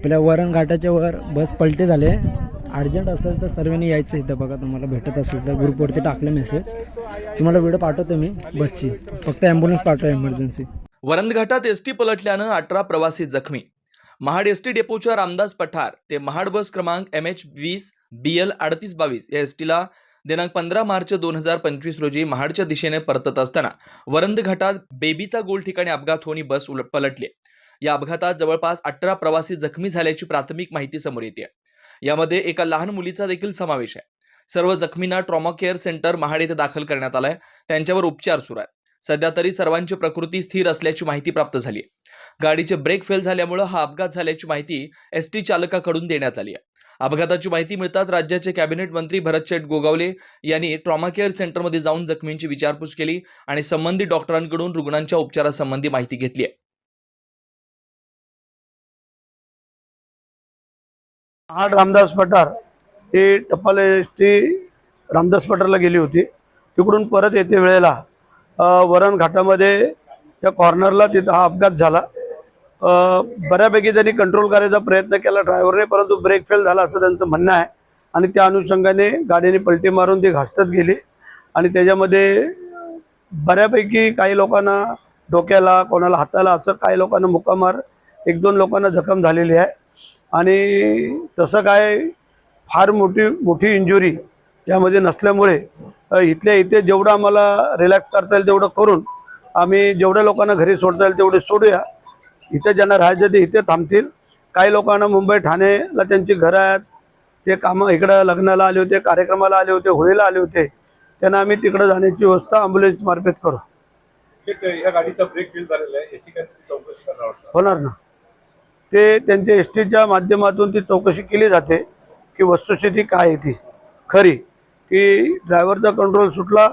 आपल्या वरण घाटाच्या वर बस पलटे झाले अर्जंट असेल तर सर्वांनी यायचं इथं बघा तुम्हाला भेटत असेल तर ग्रुपवरती टाकलं मेसेज तुम्हाला व्हिडिओ पाठवतो मी बसची फक्त ॲम्ब्युलन्स पाठवा इमर्जन्सी एस टी पलटल्यानं अठरा प्रवासी जखमी. महाड एस टी डेपोच्या रामदास पठार ते महाड बस क्रमांक एम एच वीस बी एल अडतीस बावीस या एस टीला दिनांक पंधरा मार्च दोन हजार पंचवीस रोजी महाडच्या दिशेने परतत असताना वरंद घाटात बेबीचा गोल ठिकाणी अपघात होऊन बस उलट पलटली या अपघातात जवळपास अठरा प्रवासी जखमी झाल्याची प्राथमिक माहिती समोर येते. यामध्ये एका लहान मुलीचा देखील समावेश आहे. सर्व जखमींना ट्रॉमा केअर सेंटर महाड येथे दाखल करण्यात आलाय. त्यांच्यावर उपचार सुरू आहेत. सध्या तरी सर्वांची प्रकृती स्थिर असल्याची माहिती प्राप्त झाली आहे गाडीचे ब्रेक फेल झाल्यामुळे हा अपघात झाल्याची माहिती एस टी चालकाकडून देण्यात आली आहे अपघाताची माहिती मिळताच राज्याचे कॅबिनेट मंत्री भरत शेठ गोगावले यांनी ट्रॉमा केअर सेंटरमध्ये जाऊन जखमींची विचारपूस केली आणि संबंधित डॉक्टरांकडून रुग्णांच्या उपचारासंबंधी माहिती घेतली आहे आठ रामदास पठार ही टपाल एस टी रामदास पठारला गेली होती. तिकडून परत येते वेळेला वरण घाटामध्ये त्या कॉर्नरला तिथं हा अपघात झाला. बऱ्यापैकी त्यांनी कंट्रोल करायचा प्रयत्न केला ड्रायव्हरने परंतु ब्रेक फेल झाला असं त्यांचं म्हणणं आहे. आणि त्या अनुषंगाने गाडीने पलटी मारून ती घासतत गेली. आणि त्याच्यामध्ये बऱ्यापैकी काही लोकांना डोक्याला कोणाला हाताला असं काही लोकांना मुकामार एक दोन लोकांना जखम झालेली आहे. आणि तसं काय फार मोठी मोठी इंजुरी त्यामध्ये नसल्यामुळे इथल्या इथे जेवढं आम्हाला रिलॅक्स करता येईल तेवढं करून आम्ही जेवढ्या लोकांना घरी सोडता येईल तेवढे सोडूया. इथे ज्यांना राहायचं ते इथे थांबतील. काही लोकांना मुंबई ठाणेला त्यांची घरं आहेत. ते कामं इकडं लग्नाला आले होते कार्यक्रमाला आले होते होळीला आले होते. त्यांना आम्ही तिकडं जाण्याची व्यवस्था ॲम्ब्युलन्स मार्फत करू. या गाडीचा ब्रेक फेल झालेला आहे. याची चौकशी करणार होणार ना? ते त्यांच्या एस टीच्या माध्यमातून ती चौकशी केली जाते की वस्तुस्थिती काय आहे ती. खरी की ड्रायव्हरचा कंट्रोल सुटला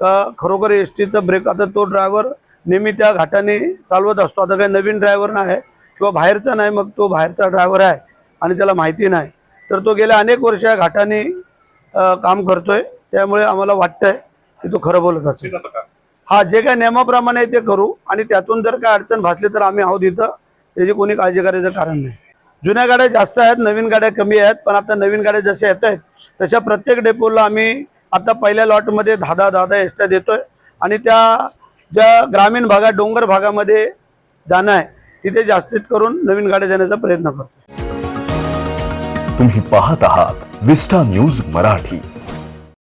का खरोखर एस टीचा ब्रेक आता तो ड्रायव्हर नेहमी त्या घाटाने चालवत असतो. आता काही नवीन ड्रायव्हर नाही किंवा बाहेरचा नाही मग तो बाहेरचा ड्रायव्हर आहे आणि त्याला माहिती नाही. तर तो गेल्या अनेक वर्ष या घाटाने काम करतोय. त्यामुळे आम्हाला वाटतंय की तो खरं बोलत असेल. हा जे काय नियमाप्रमाणे आहे ते करू आणि त्यातून जर काय अडचण भासली तर आम्ही आहोत इथं. त्याची कोणी काळजी करायचं कारण नाही. जुन्या गाड्या जास्त आहेत नवीन गाड्या कमी आहेत पण आता नवीन गाड्या जशा येत आहेत तशा प्रत्येक डेपोला आम्ही आता पहिल्या लॉटमध्ये दहा दहा दहा दहा एसट्या देतोय. आणि त्या ज्या ग्रामीण भागात डोंगर भागामध्ये जाणं आहे तिथे जास्तीत करून नवीन गाड्या देण्याचा प्रयत्न करतो तुम्ही पाहत आहात विस्टा न्यूज मराठी.